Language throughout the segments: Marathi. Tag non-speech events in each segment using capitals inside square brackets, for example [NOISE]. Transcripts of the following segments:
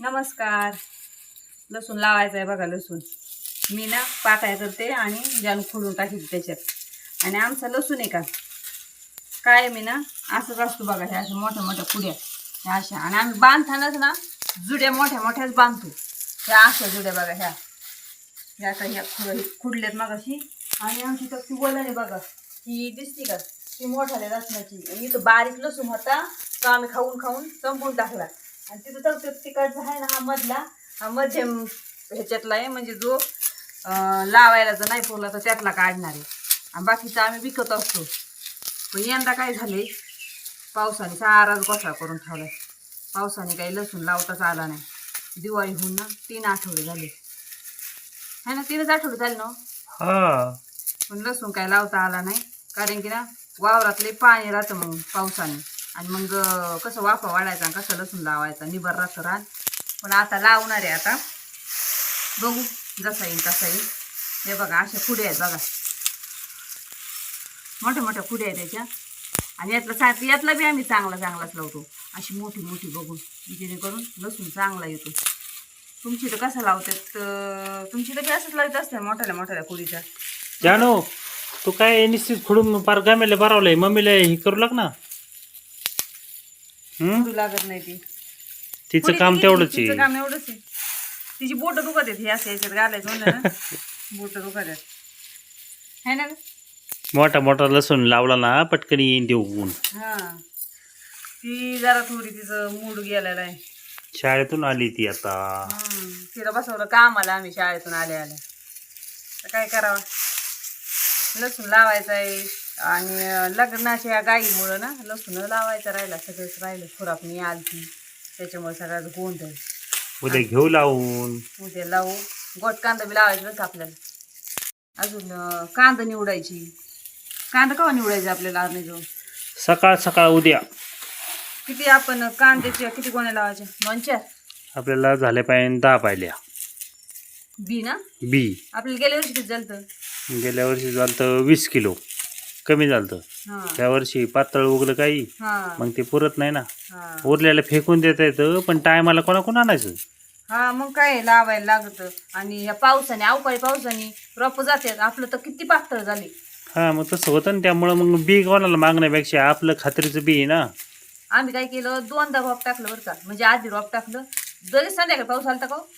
नमस्कार. लसूण लावायचं आहे बघा लसूण. मी ना पाकळ्या करते आणि जाणून खोलून टाकते त्याच्यात. आणि आमचा लसूण आहे का? काय मी ना असंच असतो बघा ह्या अशा मोठ्या मोठ्या पुड्या. ह्या अशा. आणि आम्ही बांधतानाच ना जुड्या मोठ्या मोठ्याच बांधतो. ह्या अशा जुड्या बघा ह्या. ह्या का ह्या खुड खुडल्यात मग अशी. आणि आमची तर ती वलन आहे बघा. ही दिसती का? ती मोठाल्या लसणाची. इथं बारीक लसूण होता तो आम्ही खाऊन खाऊन संपून टाकला. आणि तिथं तर तिकडचा आहे ना हा मधला. हा मध्यम ह्याच्यातला आहे म्हणजे जो लावायला जर नाही पुरला तर त्यातला काढणार आहे. आणि बाकीचा आम्ही विकत असतो. पण यंदा काय झाले पावसाने साराच गोठा करून ठेवलाय. पावसाने काही लसूण लावताच आला नाही. दिवाळी होऊन ना तीन आठवडे झाले. है ना तीनच आठवडे झाले ना हो? पण लसूण काय लावता आला नाही. कारण की ना वावरातले पाणी राहतं मग पावसाने. आणि मग कसं वाफा वाढायचा आणि कसं लसूण लावायचा निबर राहतं रान पण आता लावणार आहे आता. बघू जसा येईल तसा येईल हे बघा अशा पुढे आहेत बघा. मोठ्या मोठ्या पुढे आहेत त्याच्या. आणि यातलं सा यातला बी आम्ही चांगला चांगलाच लावतो. अशी मोठी मोठी बघून जेणेकरून लसूण चांगला येतो. तुमची तर कसं लावतात तर तुमची तर बी असंच लावत असते मोठ्याल्या मोठ्याल्या कुडीच्या जानो तू काय निश्चित खुडून पार गामेला बरावलंय मम्मीला हे करू लाग ना. हम्म? लागत नाही ती. तिचं काम तेवढंच तिचं आहे. काम एवढंच आहे. तिची बोट दुखत आहेत हे असं याच्यात घालायचं म्हणलं ना. [LAUGHS] बोट दुखत आहेत. है ना ग? मोठा मोठा लसूण लावला ना पटकन येईन उगवून हा. ती जरा थोडी तिचं मूड गेलेला आहे. शाळेतून आली ती आता. हम्म. तिला बसवलं कामाला आम्ही शाळेतून आले आले तर काय करावं? लसूण लावायचं आहे. आणि लग्नाच्या गाईमुळं ना लसूण लावायचं राहिला सगळंच राहिलं खुरापणी आलती. त्याच्यामुळे सगळ्याच गोंधळ. उद्या घेऊ लावून. उद्या लावू. गोट कांदा बी लावायचा आपल्याला? अजून कांदा निवडायची. कांदा केव्हा निवडायचा आपल्याला आज नाही जाऊन? सकाळ सकाळ उद्या. किती आपण कांद्याच्या किती कोण्या लावायच्या दोन चार? आपल्याला झाल्या पाहिजे दहा पाहिल्या. बी ना? बी. आपल्याला गेल्या वर्षी किती झालं गेल्या वर्षी झालं तर वीस किलो. कमी झालं हा. त्या वर्षी पातळ उगलं काही हा. मग ते पुरत नाही ना. हा. उरलेलं फेकून देता येतं पण टायमाला कोणाकोण आणायचं? हा मग काय लावायला लागत. आणि या पावसाने अवकाळी पावसाने रोप जातात आपलं तर किती पातळ झाली. हा मग तसं होतं ना त्यामुळं मग बी कोणाला मागण्यापेक्षा आपलं खात्रीचं बी आहे ना. आम्ही काय केलं दोनदा रोप टाकलं बरं का. म्हणजे आधी रोप टाकलं. जरी संध्याकाळी पाऊस आलता का हो?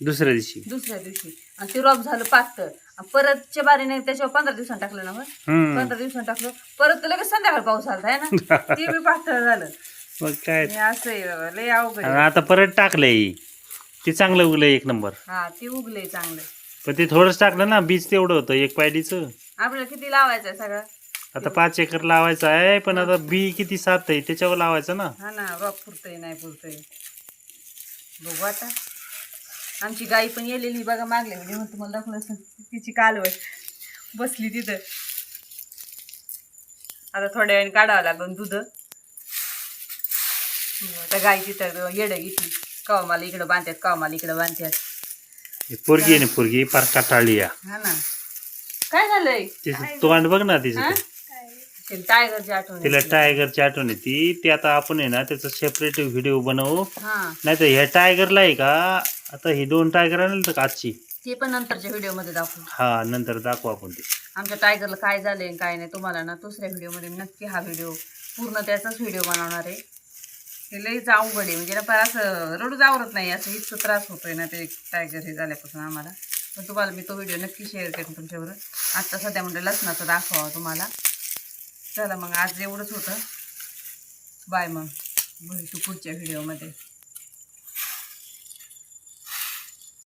दुसऱ्या दिवशी. दुसऱ्या दिवशी. आणि ते रोप झालं पातळ. आणि परतच्या बारीने त्याच्यावर पंधरा दिवसांनी टाकलं ना मग? हम्म. पंधरा दिवसांनी टाकलं. परत तर लगेच संध्याकाळी पाऊस आलता आहे ना? [LAUGHS] ते बी पातळ झालं. मग काय? हे असं आहे बाबा, लय अवघड आणि आहे. आता परत टाकलंय ते चांगलं उगलं एक नंबर. हा ते उगले चांगलं. पण ते थोडंच टाकलं ना बीज तेवढं होतं एक पायडीचं. आपल्याला किती लावायचं आहे सगळं? आता पाच एकर लावायचं आहे पण आता बी किती सात आहे त्याच्यावर लावायचं ना. हा ना रोप पुरतंय नाही पुरतंय. बघू आता. आमची गाई पण येलेली बघा मागल्या म्हणजे मग तुम्हाला दाखवलं असं तिची कालवड बसली तिथं. आता थोड्या वेळाने काढावं लागलं दूध. आता गाई तिथं येडं घेतली कवा मला इकडं बांधतात कवा मला इकडं बांधतात. पोरगी आहे ना पोरगी पार काटाळली या हा ना. काय झालंय? तिचं तोंड बघ ना? तिचं. ते टायगरची आठवण तिला. टायगरची आठवण येते. ते आता आपण आहे ना त्याचा सेपरेट व्हिडिओ बनवू. नाही तर ह्या टायगरला आहे का आता ही दोन टायगर आणलं का आजची. ते पण नंतरच्या व्हिडिओमध्ये दाखवू. हा नंतर दाखवू आपण ते. आमच्या टायगरला काय झालंय आणि काय नाही तुम्हाला ना दुसऱ्या व्हिडिओमध्ये नक्की हा व्हिडिओ पूर्ण त्याचाच व्हिडिओ बनवणार आहे. ते लईच अवघड आहे. म्हणजे ना फार असं रडूच आवरत नाही. असं इतकं त्रास होतोय ना ते टायगर हे झाल्यापासून आम्हाला. पण तुम्हाला मी तो व्हिडिओ नक्की शेअर करेन तुमच्याबरोबर. आत्ता सध्या म्हणजे लसणाचं दाखवावं तुम्हाला. चला मग आज एवढंच होतं. बाय मग. भेटू पुढच्या व्हिडिओमध्ये